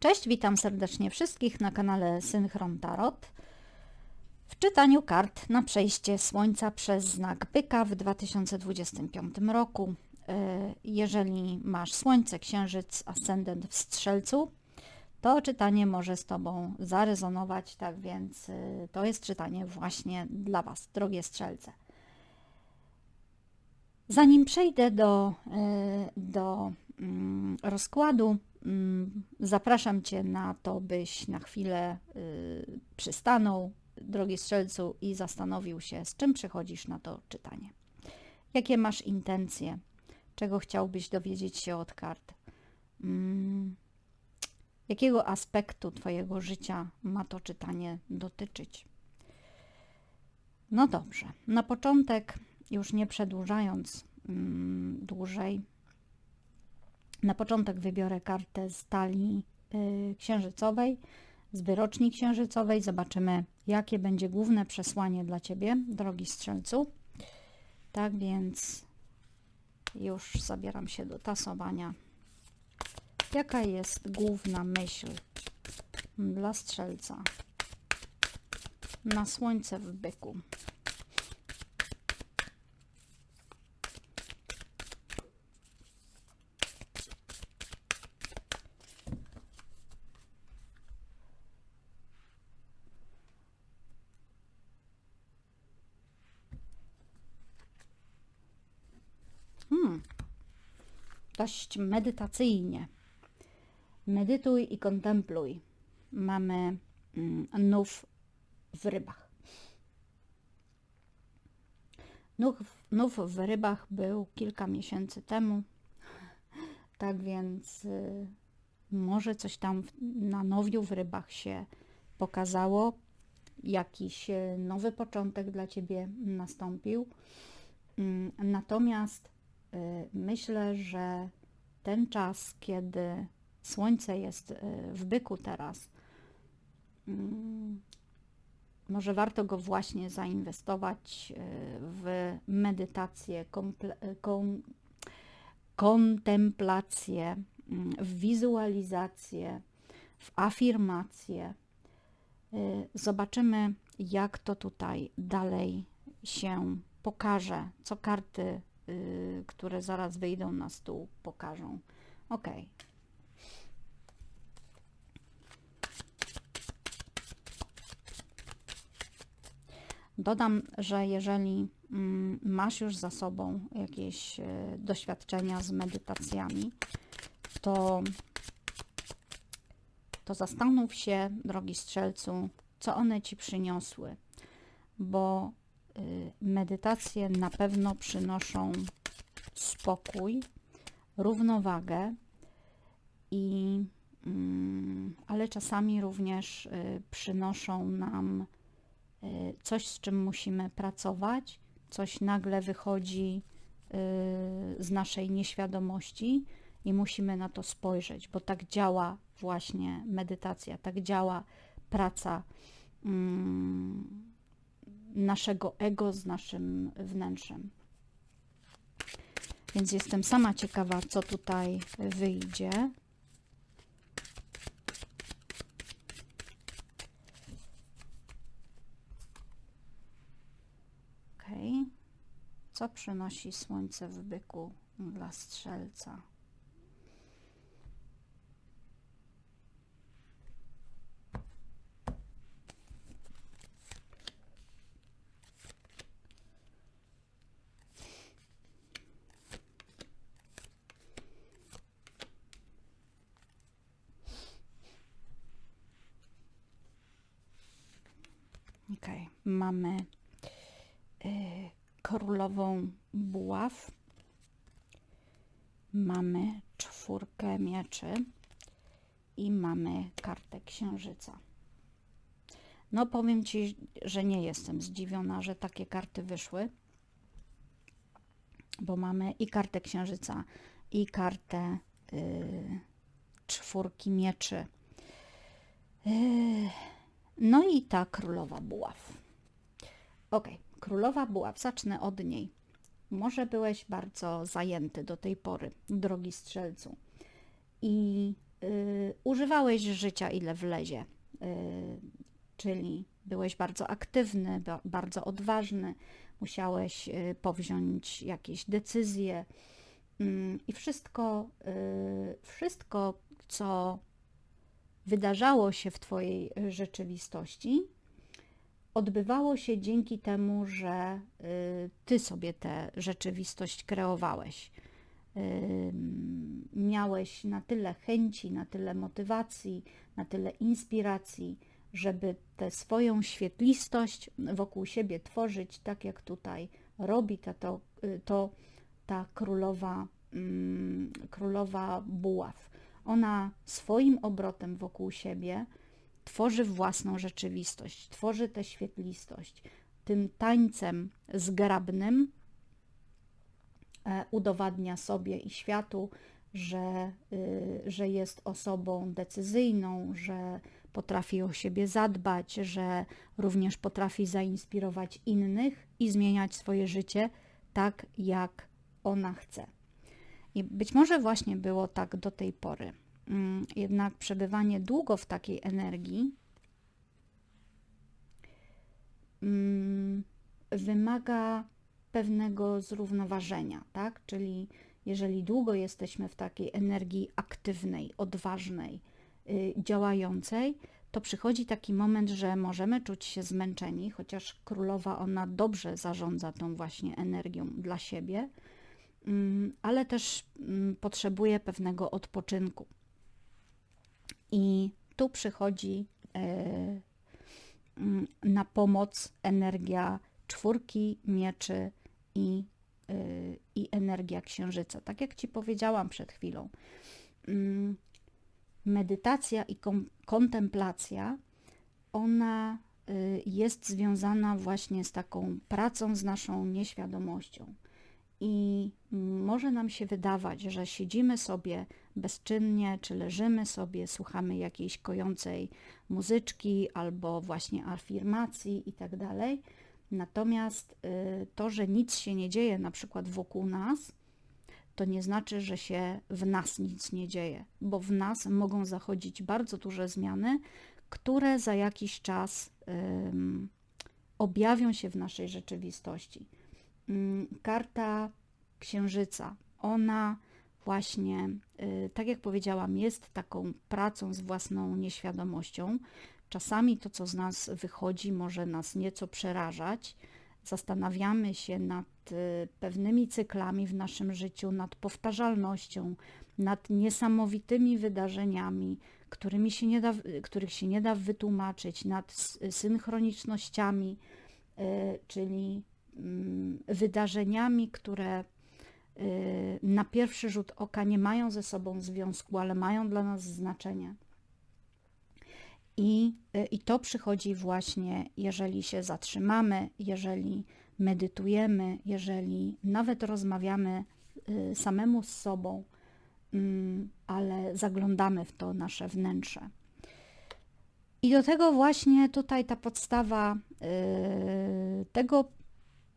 Cześć, witam serdecznie wszystkich na kanale Synchron Tarot. W czytaniu kart na przejście Słońca przez znak Byka w 2025 roku. E, jeżeli masz Słońce, Księżyc, Ascendent w Strzelcu, to czytanie może z Tobą zarezonować, tak więc e, to jest czytanie właśnie dla Was, drogie strzelce. Zanim przejdę do, e, do mm, rozkładu, zapraszam Cię na to, byś na chwilę y, przystanął, drogi strzelcu, i zastanowił się, z czym przychodzisz na to czytanie. Jakie masz intencje? Czego chciałbyś dowiedzieć się od kart? Mm, jakiego aspektu Twojego życia ma to czytanie dotyczyć? No dobrze, na początek, już nie przedłużając mm, dłużej, na początek wybiorę kartę z talii y, księżycowej, z wyroczni księżycowej. Zobaczymy, jakie będzie główne przesłanie dla Ciebie, drogi strzelcu. Tak więc już zabieram się do tasowania. Jaka jest główna myśl dla strzelca na słońce w byku? Dość medytacyjnie. Medytuj i kontempluj. Mamy mm, nów w rybach. Nów, nów w rybach był kilka miesięcy temu, tak więc y, może coś tam na nowiu w rybach się pokazało, jakiś y, nowy początek dla Ciebie nastąpił. Y, natomiast myślę, że ten czas, kiedy Słońce jest y, w byku teraz, mm, może warto go właśnie zainwestować y, w medytację, kontemplację, mm, w wizualizację, w afirmację. Y, Zobaczymy, jak to tutaj dalej się pokaże, co karty, y, które zaraz wyjdą na stół, pokażą. Ok. Dodam, że jeżeli mm, masz już za sobą jakieś e, doświadczenia z medytacjami, to, to zastanów się, drogi strzelcu, co one ci przyniosły, bo y, medytacje na pewno przynoszą spokój, równowagę i mm, ale czasami również y, przynoszą nam y, coś, z czym musimy pracować, coś nagle wychodzi y, z naszej nieświadomości i musimy na to spojrzeć, bo tak działa właśnie medytacja, tak działa praca mm, naszego ego z naszym wnętrzem. Więc jestem sama ciekawa, co tutaj wyjdzie. Ok. Co przynosi słońce w byku dla strzelca? Ok, mamy y, królową buław, mamy czwórkę mieczy i mamy kartę księżyca. No powiem Ci, że nie jestem zdziwiona, że takie karty wyszły, bo mamy i kartę księżyca, i kartę y, czwórki mieczy. Y, no i ta królowa buław. Ok, królowa buław, zacznę od niej. Może byłeś bardzo zajęty do tej pory, drogi strzelcu. I y, używałeś życia ile wlezie, y, czyli byłeś bardzo aktywny, ba, bardzo odważny, musiałeś y, powziąć jakieś decyzje mm, i wszystko, y, wszystko, co wydarzało się w Twojej rzeczywistości, odbywało się dzięki temu, że y, Ty sobie tę rzeczywistość kreowałeś. Y, miałeś na tyle chęci, na tyle motywacji, na tyle inspiracji, żeby tę swoją świetlistość wokół siebie tworzyć, tak jak tutaj robi to, to, to ta królowa, mm, królowa buław. Ona swoim obrotem wokół siebie tworzy własną rzeczywistość, tworzy tę świetlistość. Tym tańcem zgrabnym e, udowadnia sobie i światu, że, y, że jest osobą decyzyjną, że potrafi o siebie zadbać, że również potrafi zainspirować innych i zmieniać swoje życie tak, jak ona chce. I być może właśnie było tak do tej pory. Mm, jednak przebywanie długo w takiej energii mm, wymaga pewnego zrównoważenia, tak? Czyli jeżeli długo jesteśmy w takiej energii aktywnej, odważnej, y, działającej, to przychodzi taki moment, że możemy czuć się zmęczeni, chociaż królowa ona dobrze zarządza tą właśnie energią dla siebie, mm, ale też potrzebuje pewnego odpoczynku. I tu przychodzi e, mm, na pomoc energia czwórki mieczy i, e, i energia księżyca. Tak jak Ci powiedziałam przed chwilą, mm, medytacja i kontemplacja, ona e, jest związana właśnie z taką pracą z naszą nieświadomością. I może nam się wydawać, że siedzimy sobie bezczynnie, czy leżymy sobie, słuchamy jakiejś kojącej muzyczki albo właśnie afirmacji i tak. Natomiast y, to, że nic się nie dzieje na przykład wokół nas, to nie znaczy, że się w nas nic nie dzieje, bo w nas mogą zachodzić bardzo duże zmiany, które za jakiś czas um, objawią się w naszej rzeczywistości. Um, karta księżyca, ona właśnie, y, tak jak powiedziałam, jest taką pracą z własną nieświadomością. Czasami to, co z nas wychodzi, może nas nieco przerażać. Zastanawiamy się nad y, pewnymi cyklami w naszym życiu, nad powtarzalnością, nad niesamowitymi wydarzeniami, którymi się nie da, których się nie da wytłumaczyć, nad synchronicznościami, y, czyli mm, wydarzeniami, które Y, na pierwszy rzut oka nie mają ze sobą związku, ale mają dla nas znaczenie. I, y, I to przychodzi właśnie, jeżeli się zatrzymamy, jeżeli medytujemy, jeżeli nawet rozmawiamy y, samemu z sobą, mm, ale zaglądamy w to nasze wnętrze. I do tego właśnie tutaj ta podstawa tego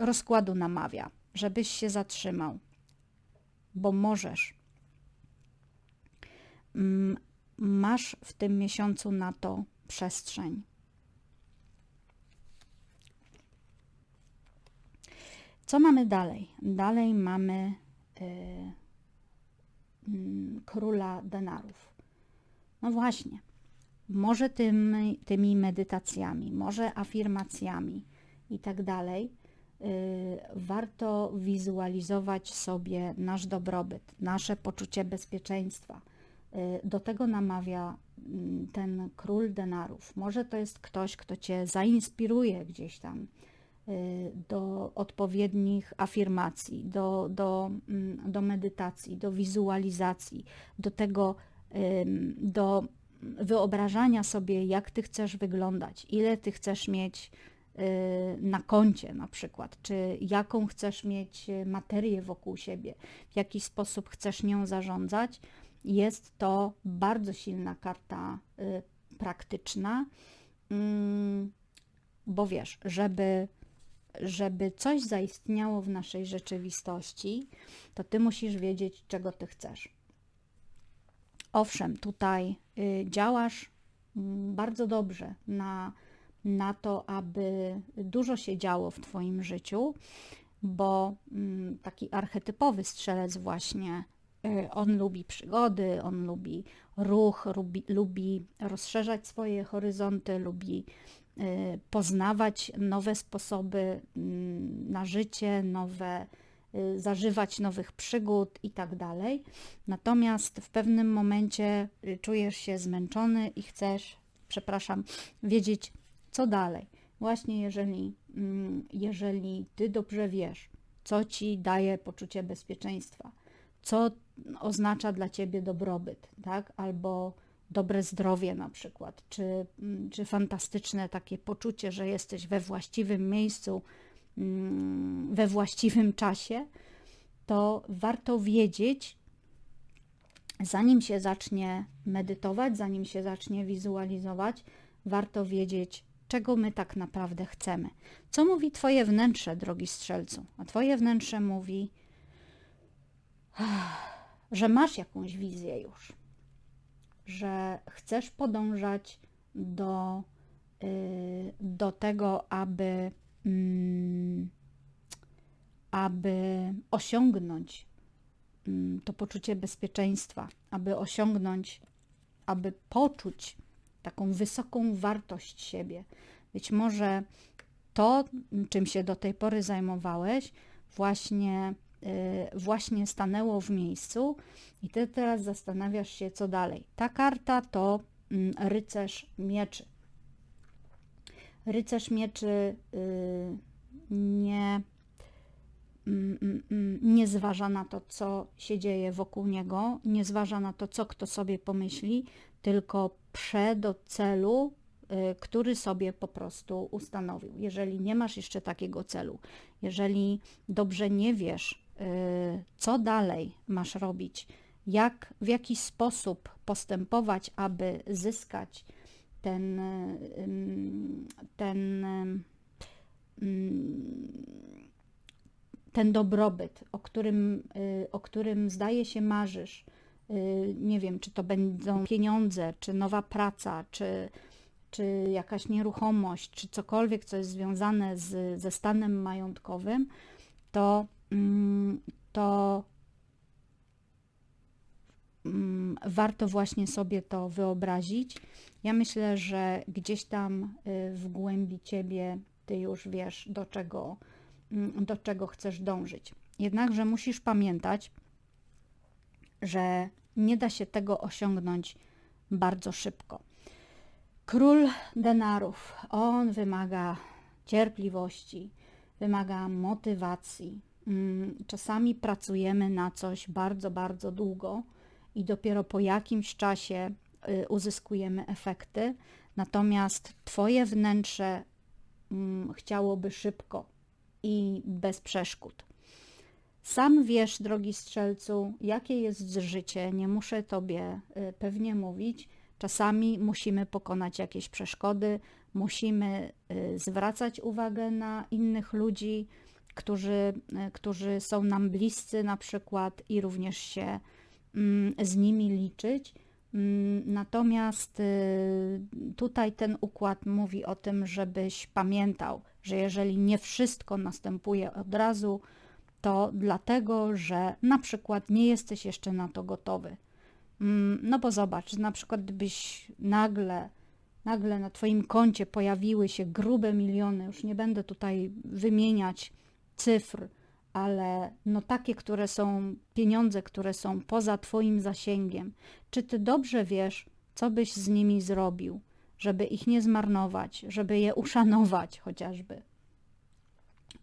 rozkładu namawia, żebyś się zatrzymał, bo możesz. Mm, masz w tym miesiącu na to przestrzeń. Co mamy dalej? Dalej mamy y, króla denarów. No właśnie, może tym, tymi medytacjami, może afirmacjami i tak dalej warto wizualizować sobie nasz dobrobyt, nasze poczucie bezpieczeństwa. Y, do tego namawia mm, ten król denarów. Może to jest ktoś, kto cię zainspiruje gdzieś tam y, do odpowiednich afirmacji, do, do, mm, do medytacji, do wizualizacji, do tego, do wyobrażania sobie, jak ty chcesz wyglądać, ile ty chcesz mieć Y, na koncie na przykład, czy jaką chcesz mieć materię wokół siebie, w jaki sposób chcesz nią zarządzać, jest to bardzo silna karta y, praktyczna, mm, bo wiesz, żeby, żeby coś zaistniało w naszej rzeczywistości, to ty musisz wiedzieć, czego ty chcesz. owszem, tutaj y, działasz mm, bardzo dobrze na, na to, aby dużo się działo w Twoim życiu, bo mm, taki archetypowy strzelec właśnie, y, on lubi przygody, on lubi ruch, lubi, lubi rozszerzać swoje horyzonty, lubi y, poznawać nowe sposoby mm, na życie, nowe Y, zażywać nowych przygód i tak dalej. Natomiast w pewnym momencie czujesz się zmęczony i chcesz, przepraszam, wiedzieć, co dalej. Właśnie jeżeli, mm, jeżeli ty dobrze wiesz, co ci daje poczucie bezpieczeństwa, co oznacza dla ciebie dobrobyt, tak? Albo dobre zdrowie na przykład, czy, mm, czy fantastyczne takie poczucie, że jesteś we właściwym miejscu, Mm, we właściwym czasie, to warto wiedzieć, zanim się zacznie medytować, zanim się zacznie wizualizować, warto wiedzieć, czego my tak naprawdę chcemy. Co mówi Twoje wnętrze, drogi strzelcu? A Twoje wnętrze mówi, że masz jakąś wizję już, że chcesz podążać do, y, do tego, aby Mm, aby osiągnąć mm, to poczucie bezpieczeństwa, aby osiągnąć, aby poczuć taką wysoką wartość siebie. Być może to, czym się do tej pory zajmowałeś, właśnie, y, właśnie stanęło w miejscu i ty teraz zastanawiasz się, co dalej. Ta karta to mm, rycerz mieczy. Rycerz mieczy y, nie, mm, mm, nie zważa na to, co się dzieje wokół niego, nie zważa na to, co kto sobie pomyśli, tylko prze do celu, y, który sobie po prostu ustanowił. Jeżeli nie masz jeszcze takiego celu, jeżeli dobrze nie wiesz, y, co dalej masz robić, jak, w jaki sposób postępować, aby zyskać ten, ten, ten dobrobyt, o którym, y, o którym zdaje się marzysz. Y, nie wiem, czy to będą pieniądze, czy nowa praca, czy, czy jakaś nieruchomość, czy cokolwiek, co jest związane z, ze stanem majątkowym, to, to Mm, warto właśnie sobie to wyobrazić. Ja myślę, że gdzieś tam y, w głębi ciebie ty już wiesz, do czego, mm, do czego chcesz dążyć. Jednakże musisz pamiętać, że nie da się tego osiągnąć bardzo szybko. Król denarów, on wymaga cierpliwości, wymaga motywacji. Mm, czasami pracujemy na coś bardzo, bardzo długo i dopiero po jakimś czasie y, uzyskujemy efekty. Natomiast Twoje wnętrze mm, chciałoby szybko i bez przeszkód. Sam wiesz, drogi strzelcu, jakie jest życie, nie muszę Tobie y, pewnie mówić. Czasami musimy pokonać jakieś przeszkody, musimy y, zwracać uwagę na innych ludzi, którzy, którzy są nam bliscy na przykład i również się Mm, z nimi liczyć. Mm, natomiast y, tutaj ten układ mówi o tym, żebyś pamiętał, że jeżeli nie wszystko następuje od razu, to dlatego, że na przykład nie jesteś jeszcze na to gotowy. Mm, no bo zobacz, na przykład gdybyś nagle, nagle na Twoim koncie pojawiły się grube miliony, już nie będę tutaj wymieniać cyfr, ale no takie, które są pieniądze, które są poza Twoim zasięgiem, czy Ty dobrze wiesz, co byś z nimi zrobił, żeby ich nie zmarnować, żeby je uszanować chociażby.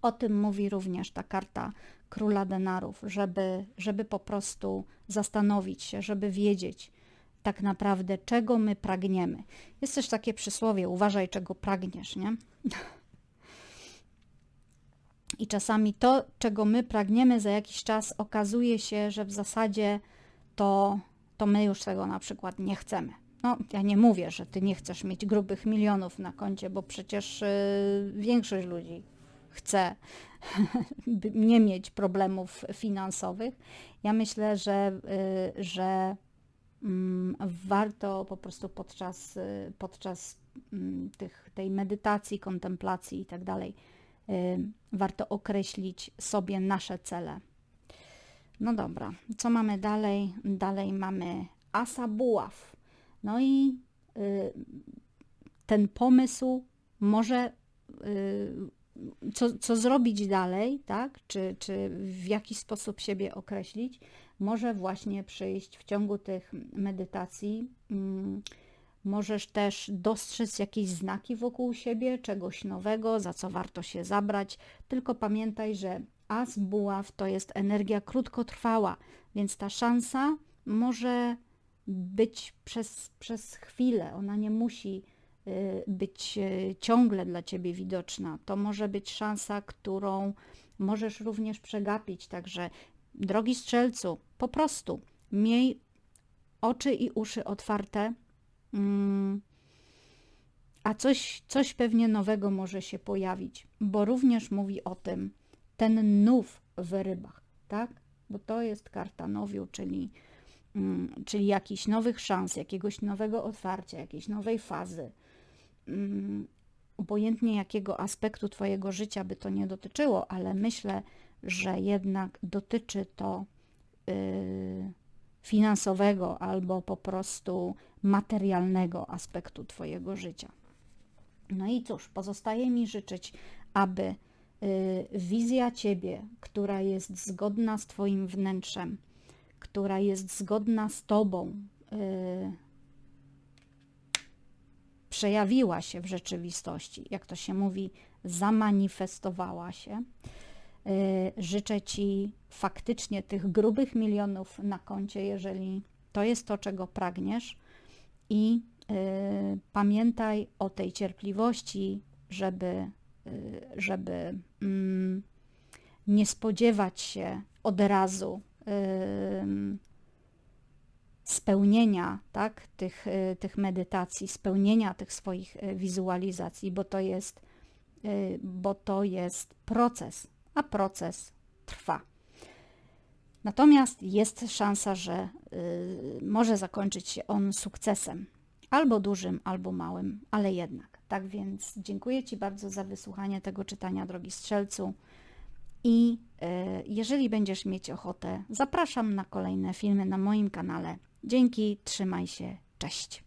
O tym mówi również ta karta króla denarów, żeby, żeby po prostu zastanowić się, żeby wiedzieć tak naprawdę, czego my pragniemy. Jest też takie przysłowie, uważaj, czego pragniesz, nie? I czasami to, czego my pragniemy za jakiś czas, okazuje się, że w zasadzie to, to my już tego na przykład nie chcemy. No, ja nie mówię, że ty nie chcesz mieć grubych milionów na koncie, bo przecież y, większość ludzi chce nie mieć problemów finansowych. Ja myślę, że, y, że mm, warto po prostu podczas, y, podczas mm, tych, tej medytacji, kontemplacji i tak dalej, y, warto określić sobie nasze cele. No dobra, co mamy dalej? Dalej mamy Asa Buław. No i ten pomysł może co, co zrobić dalej, tak? Czy, czy w jaki sposób siebie określić, może właśnie przyjść w ciągu tych medytacji. Mm, możesz też dostrzec jakieś znaki wokół siebie, czegoś nowego, za co warto się zabrać. Tylko pamiętaj, że as buław to jest energia krótkotrwała, więc ta szansa może być przez, przez chwilę. Ona nie musi być y, ciągle dla ciebie widoczna. To może być szansa, którą możesz również przegapić. Także Drogi strzelcu, po prostu miej oczy i uszy otwarte, mm, a coś, coś pewnie nowego może się pojawić, bo również mówi o tym ten nów w rybach, tak? Bo to jest karta nowiu, czyli, mm, czyli jakichś nowych szans, jakiegoś nowego otwarcia, jakiejś nowej fazy. Mm, obojętnie jakiego aspektu Twojego życia by to nie dotyczyło, ale myślę, że jednak dotyczy to y, finansowego albo po prostu materialnego aspektu Twojego życia. No i cóż, pozostaje mi życzyć, aby y, wizja Ciebie, która jest zgodna z Twoim wnętrzem, która jest zgodna z Tobą, y, przejawiła się w rzeczywistości, jak to się mówi, zamanifestowała się. Y, życzę Ci faktycznie tych grubych milionów na koncie, jeżeli to jest to, czego pragniesz. I y, pamiętaj o tej cierpliwości, żeby, y, żeby mm, nie spodziewać się od razu spełnienia tak, tych, tych medytacji, spełnienia tych swoich wizualizacji, bo to jest, bo to jest proces a proces trwa. Natomiast jest szansa, że y, może zakończyć się on sukcesem, albo dużym, albo małym, ale jednak. Tak więc dziękuję Ci bardzo za wysłuchanie tego czytania, drogi strzelcu. I y, jeżeli będziesz mieć ochotę, zapraszam na kolejne filmy na moim kanale. Dzięki, trzymaj się, cześć.